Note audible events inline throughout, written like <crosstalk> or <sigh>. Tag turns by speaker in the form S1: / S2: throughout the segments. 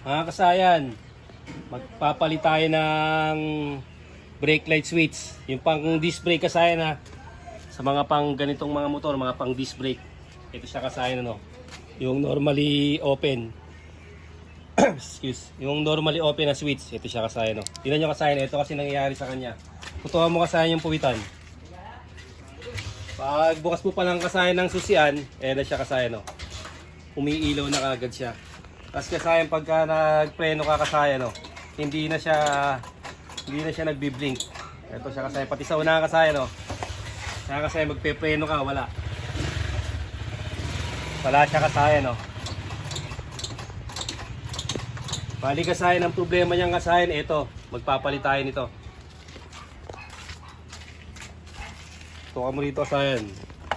S1: Mga kasayan, magpapalit tayo ng brake light switch. Yung pang disc brake kasayan ha. Sa mga pang ganitong mga motor, mga pang disc brake. Ito siya kasayan ano. Yung normally open. <clears throat> Excuse. Yung normally open na switch, ito siya kasayan no. Tingnan nyo kasayan, ito kasi nangyayari sa kanya. Tutukan mo kasayan yung puwitan. Pag bukas mo pa lang kasayan ng susian, eh na siya kasayan no. Umiilaw na kagad siya. Tapos kasayan pagka nagpreno ka kasayan no, hindi na siya hindi na siya nagbi-blink. Ito siya kasayan pati sa una kasayan no. Kaya kasayan magpe-preno ka, wala. Wala siya kasayan no. Bali kasayan ang problema niyang kasayan ito, magpapalit tayo nito. Tuka mo rito kasayan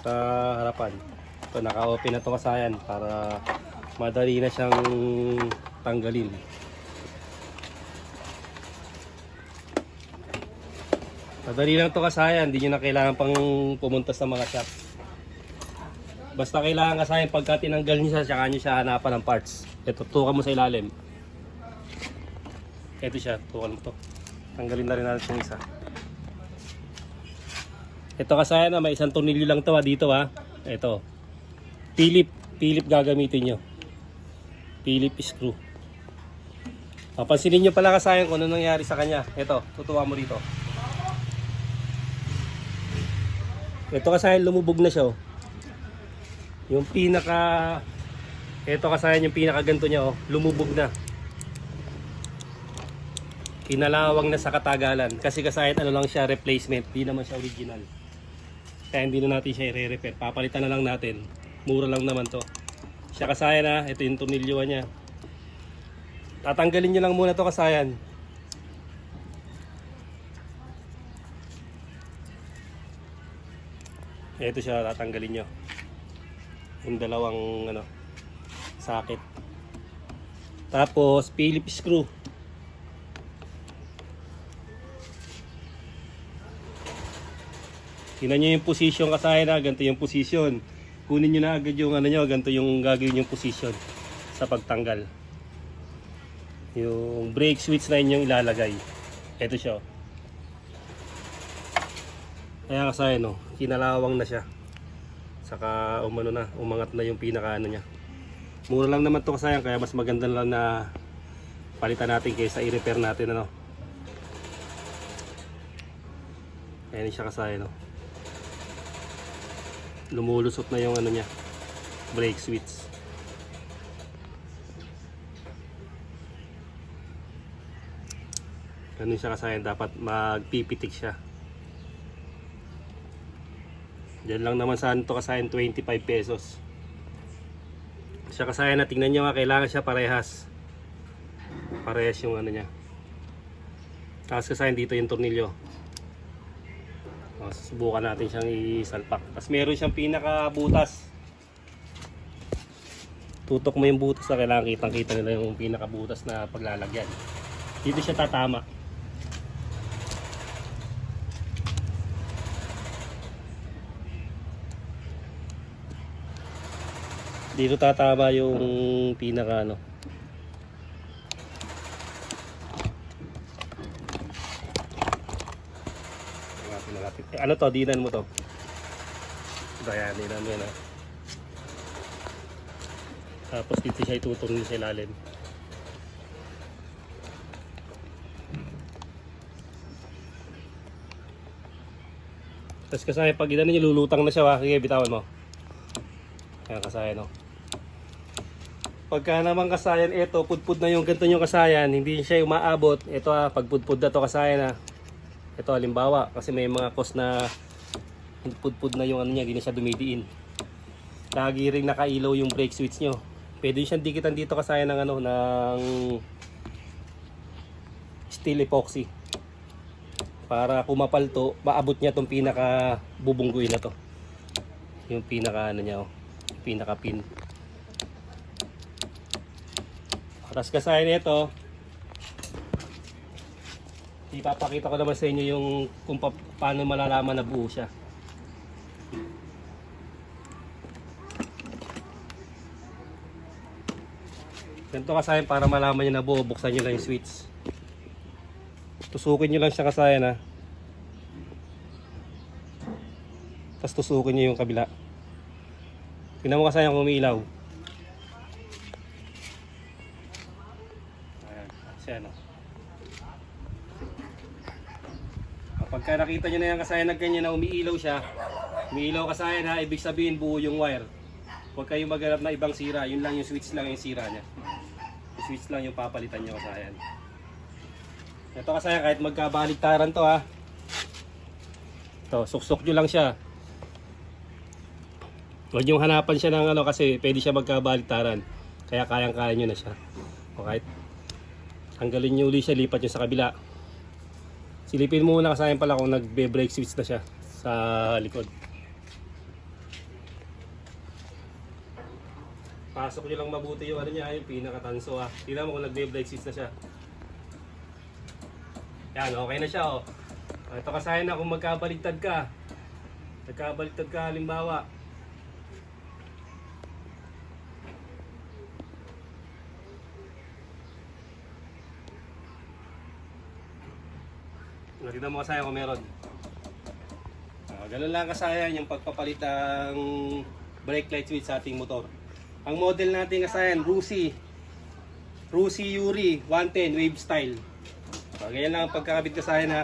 S1: sa harapan. Ito naka-open na to kasayan para madali na siyang tanggalin. Madali lang to kasayan, hindi nyo na kailangan pang pumunta sa mga shop. Basta kailangan kasayan pagka tinanggal nyo siya, saka nyo siya hanapan ng parts. Ito, tukan mo sa ilalim. Ito siya, tukan mo to. Tanggalin na rin natin itong isa. Ito kasayan na may isang tornilyo lang to ha, dito ha. Ito. Philip, Philip gagamitin nyo. Philip screw. Papansinin nyo pala kasayan kung ano nangyari sa kanya. Ito, tutuwa mo dito. Ito kasayan lumubog na siya oh. Yung pinaka ito kasayan yung pinaka ganto niya oh, lumubog na. Kinalawang na sa katagalan kasi kasayan ano lang siya replacement, di naman siya original. Kaya hindi na natin siya i-repair. Papalitan na lang natin. Mura lang naman to. Siya kasayan na, ito yung tornilyo niya. Tatanggalin nyo lang muna to kasayan. Ito siya tatanggalin nyo. Yung dalawang ano, sakit. Tapos Philip screw. Tingnan nyo yung position kasaya na, ganito yung position. Kunin nyo na agad yung ano nyo, ganito yung gagawin yung position sa pagtanggal. Yung brake switch na inyong ilalagay. Ito siya. oh. Kaya kasaya no, kinalawang na siya. Saka umano na, umangat na yung pinaka ano niya. Mura lang naman to kasayang kaya mas maganda lang na palitan natin kaysa i-repair natin ano. Ayan siya kasaya no. Lumulusot na yung ano niya, brake switch. Ganun siya kasayan, dapat magpipitik siya. Diyan lang naman sa ano to kasayan 25 pesos. Siya kasayan na tingnan nyo nga kailangan siya parehas. Parehas yung ano niya. Tapos kasayan dito yung tornilyo. O, susubukan natin siyang isalpak. Tapos meron siyang pinaka butas. Tutok mo yung butas na kailangan kitang kita nila yung pinaka butas na paglalagyan. Dito siya tatama. Dito tatama yung pinaka ano. Na natin. Eh, ano to? Dinan mo to. Ito yan, dinan mo yan. ah. Tapos dito siya itutong sa ilalim. Tapos kasi pag inan niyo lulutang na siya, kaya bitawan mo. Kaya kasayan no. Pagka naman kasayan ito, pudpud na yung ganito yung kasayan, hindi siya umaabot. Ito ah, pag pudpud na to kasayan ah. Ito halimbawa, kasi may mga cost na pudpud na yung ano niya, hindi siya dumidiin. Lagi ring nakailaw yung brake switch nyo. Pwede siyang dikitan dito kasayan ng ano, ng steel epoxy. Para pumapalto, maabot niya tong pinaka bubungguin na to. Yung pinaka ano niya, oh pinaka pin. Tapos kasayan nito, ipapakita ko naman sa inyo yung kung pa, paano malalaman na buo siya. Ganito kasayan para malaman nyo na buo, buksan nyo lang yung switch. Tusukin nyo lang siya kasayan ha. Tapos tusukin nyo yung kabila. Tingnan mo kasayan kung umiilaw. Ayan, siya no. Kapag ka nakita nyo na yung kasayan na ganyan na umiilaw siya, umiilaw kasayan ha, ibig sabihin buo yung wire. Huwag kayong maghanap na ibang sira, yun lang yung switch lang yung sira niya. Yung switch lang yung papalitan nyo kasayan. Ito kasayan kahit magkabaligtaran to ha. Ito, suksok nyo lang siya. Huwag yung hanapan siya ng ano kasi pwede siya magkabaligtaran. Kaya kayang-kaya nyo na siya. O kahit tanggalin nyo uli siya, lipat nyo sa kabila. Silipin muna kasayan pala kung nagbe-brake switch na siya sa likod. Pasok nyo lang mabuti yung ano niya, yung pinakatanso ha. Tingnan mo kung nagbe-brake switch na siya. Yan, okay na siya oh. Ah, Ito kasayan na kung magkabaligtad ka. Nagkabaligtad ka halimbawa. Nakita mo kasayan kung meron. Ah, ganun lang kasayan yung pagpapalit ng brake light switch sa ating motor. Ang model natin kasayan, Rusi. Rusi Yuri 110 Wave Style. So, ganyan lang ang pagkakabit kasayan ha.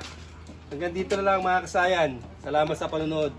S1: Hanggang dito na lang mga kasayan. Salamat sa panonood.